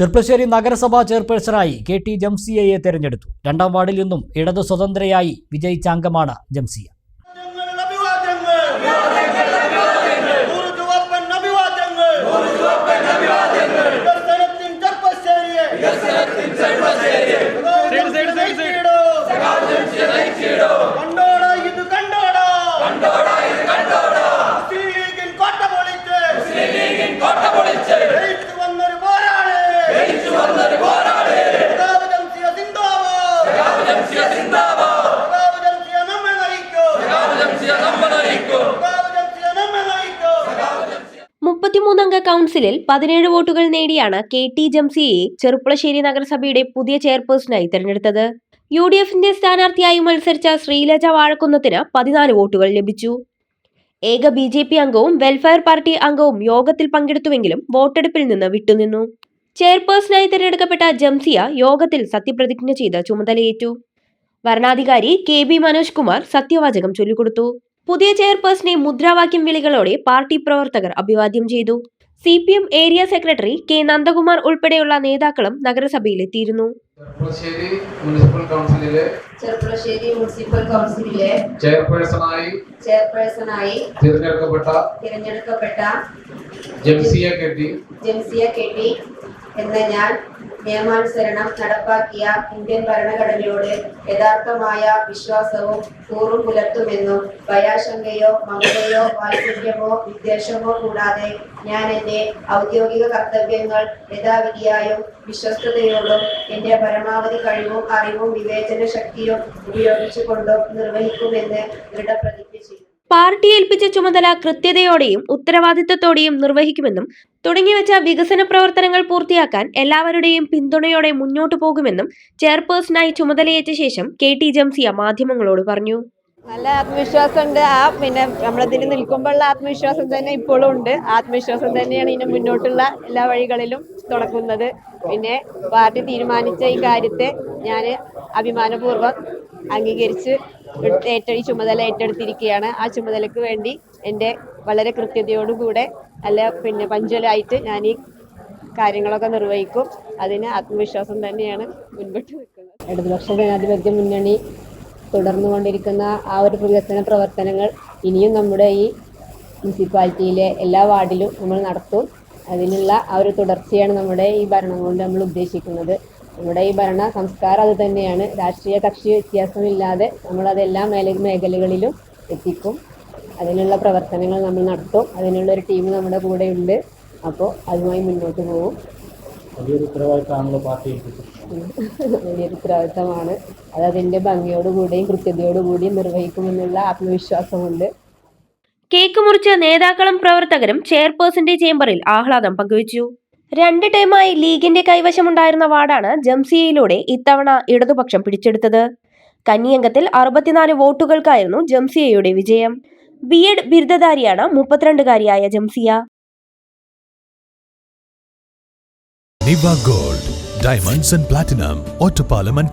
ചെർപ്പശ്ശേരി നഗരസഭാ ചെയർപേഴ്സണായി K T ജംസിയയെ തെരഞ്ഞെടുത്തു. രണ്ടാം വാർഡിൽ നിന്നും ഇടത് സ്വതന്ത്രയായി വിജയിച്ച അംഗമാണ് ജംസിയ. അഭിവാദ്യങ്ങൾ നൂറ് മുപ്പത്തിമൂന്നംഗ കൗൺസിലിൽ പതിനേഴ് വോട്ടുകൾ നേടിയാണ് കെ ടി ജംസിയെ ചെറുപ്പളശ്ശേരി നഗരസഭയുടെ പുതിയ ചെയർപേഴ്സണായി തെരഞ്ഞെടുത്തത്. യു ഡി എഫിന്റെ സ്ഥാനാർത്ഥിയായി മത്സരിച്ച ശ്രീലജ വാഴക്കുന്നത്തിന് പതിനാല് വോട്ടുകൾ ലഭിച്ചു. ഏക ബി ജെ പി അംഗവും വെൽഫെയർ പാർട്ടി അംഗവും യോഗത്തിൽ പങ്കെടുത്തുവെങ്കിലും വോട്ടെടുപ്പിൽ നിന്ന് വിട്ടുനിന്നു. ചെയർപേഴ്സണായി തിരഞ്ഞെടുക്കപ്പെട്ട ജംസിയ യോഗത്തിൽ സത്യപ്രതിജ്ഞ ചെയ്ത് ചുമതലയേറ്റു. വരണാധികാരി കെ ബി മനോജ് കുമാർ സത്യവാചകം ചൊല്ലിക്കൊടുത്തു. പുതിയ ചെയർപേഴ്സണെ മുദ്രാവാക്യം വിളികളോടെ പാർട്ടി പ്രവർത്തകർ അഭിവാദ്യം ചെയ്തു. C P M area secretary K Nandakumar ഉൾപ്പെടെയുള്ള നേതാക്കളും നഗരസഭയിലെത്തിയിരുന്നു. ചെർപ്പളശ്ശേരി മുനിസിപ്പൽ കൗൺസിലിലെ ചെർപ്പളശ്ശേരി മുനിസിപ്പൽ കൗൺസിലിലെ ചെയർപേഴ്സണായി ചെയർപേഴ്സണായി തിരഞ്ഞെടുക്കപ്പെട്ട തിരഞ്ഞെടുക്കപ്പെട്ട ജംസിയ കെട്ടി ജംസിയ കെട്ടി എന്ന ഞാൻ നിയമാനുസരണം നടപ്പാക്കിയ ഇന്ത്യൻ ഭരണഘടനയോട് യഥാർത്ഥമായ വിശ്വാസവും കൂറും പുലർത്തുമെന്നും ഭയാശങ്കയോ മംഗളയോ വാത്സല്യമോ വിദ്വേഷമോ കൂടാതെ ഞാൻ എന്റെ ഔദ്യോഗിക കർത്തവ്യങ്ങൾ യഥാവിധിയായും വിശ്വസ്തയോടും എന്റെ പരമാവധി കഴിവും അറിവും വിവേചന ശക്തിയും ഉപയോഗിച്ചുകൊണ്ടും നിർവഹിക്കുമെന്ന് ദൃഢപ്രതിജ്ഞ ചെയ്തു പാർട്ടി ഏൽപ്പിച്ച ചുമതല കൃത്യതയോടെയും ഉത്തരവാദിത്തത്തോടെയും നിർവഹിക്കുമെന്നും തുടങ്ങിവെച്ച വികസന പ്രവർത്തനങ്ങൾ പൂർത്തിയാക്കാൻ എല്ലാവരുടെയും പിന്തുണയോടെ മുന്നോട്ടു പോകുമെന്നും ചെയർപേഴ്സണായി ചുമതലയേറ്റ ശേഷം കെ ടി ജംസിയ മാധ്യമങ്ങളോട് പറഞ്ഞു. നല്ല ആത്മവിശ്വാസമുണ്ട്. ആ പിന്നെ നമ്മളതിൽ നിൽക്കുമ്പോഴുള്ള ആത്മവിശ്വാസം തന്നെ ഇപ്പോഴും ഉണ്ട്. ആത്മവിശ്വാസം തന്നെയാണ് ഇനി മുന്നോട്ടുള്ള എല്ലാ വഴികളിലും തുടക്കുന്നത് പിന്നെ പാർട്ടി തീരുമാനിച്ച ഈ കാര്യത്തെ ഞാൻ അഭിമാനപൂർവം അംഗീകരിച്ച് ഏറ്റ ഈ ചുമതല ഏറ്റെടുത്തിരിക്കുകയാണ്. ആ ചുമതലക്ക് വേണ്ടി എന്റെ വളരെ കൃത്യതയോടുകൂടെ അല്ല പിന്നെ പഞ്ചലായിട്ട് ഞാൻ ഈ കാര്യങ്ങളൊക്കെ നിർവഹിക്കും. അതിന് ആത്മവിശ്വാസം തന്നെയാണ് മുൻപോട്ട് നിൽക്കുന്നത്. ഇടതുപക്ഷ ജനാധിപത്യ മുന്നണി തുടർന്നുകൊണ്ടിരിക്കുന്ന ആ ഒരു വികസന പ്രവർത്തനങ്ങൾ ഇനിയും നമ്മുടെ ഈ മുനിസിപ്പാലിറ്റിയിലെ എല്ലാ വാർഡിലും നമ്മൾ നടത്തും. അതിനുള്ള ആ ഒരു തുടർച്ചയാണ് നമ്മുടെ ഈ ഭരണം കൊണ്ട് നമ്മൾ ഉദ്ദേശിക്കുന്നത്. നമ്മുടെ ഈ ഭരണ സംസ്കാരം അത് തന്നെയാണ്. രാഷ്ട്രീയ കക്ഷി വ്യത്യാസമില്ലാതെ നമ്മളത് എല്ലാ മേല മേഖലകളിലും എത്തിക്കും. അതിനുള്ള പ്രവർത്തനങ്ങൾ നമ്മൾ നടത്തും. അതിനുള്ള ഒരു ടീം നമ്മുടെ കൂടെ ഉണ്ട് അപ്പോൾ അതുമായി മുന്നോട്ട് പോകും വലിയൊരു ഉത്തരവാദിത്തമാണല്ലോ പാർട്ടി വലിയൊരു ഉത്തരവാദിത്തമാണ്. അത് അതിന്റെ ഭംഗിയോടുകൂടിയും കൃത്യതയോടുകൂടിയും നിർവഹിക്കുമെന്നുള്ള ആത്മവിശ്വാസമുണ്ട്. കേക്ക് മുറിച്ച നേതാക്കളും പ്രവർത്തകരും ചെയർപേഴ്സന്റെ ചേംബറിൽ ആഹ്ലാദം പങ്കുവച്ചു. രണ്ട് ടൈമായി ലീഗിന്റെ കൈവശമുണ്ടായിരുന്ന വാർഡാണ് ജംസിയയിലൂടെ ഇത്തവണ ഇടതുപക്ഷം പിടിച്ചെടുത്തത്. കന്നിയംഗത്തിൽ അറുപത്തിനാല് വോട്ടുകൾക്കായിരുന്നു ജംസിയയുടെ വിജയം. ബി എഡ് ബിരുദധാരിയാണ് മുപ്പത്തിരണ്ടുകാരിയായ Jamsiya. Niva gold diamonds and platinum Ottapalam and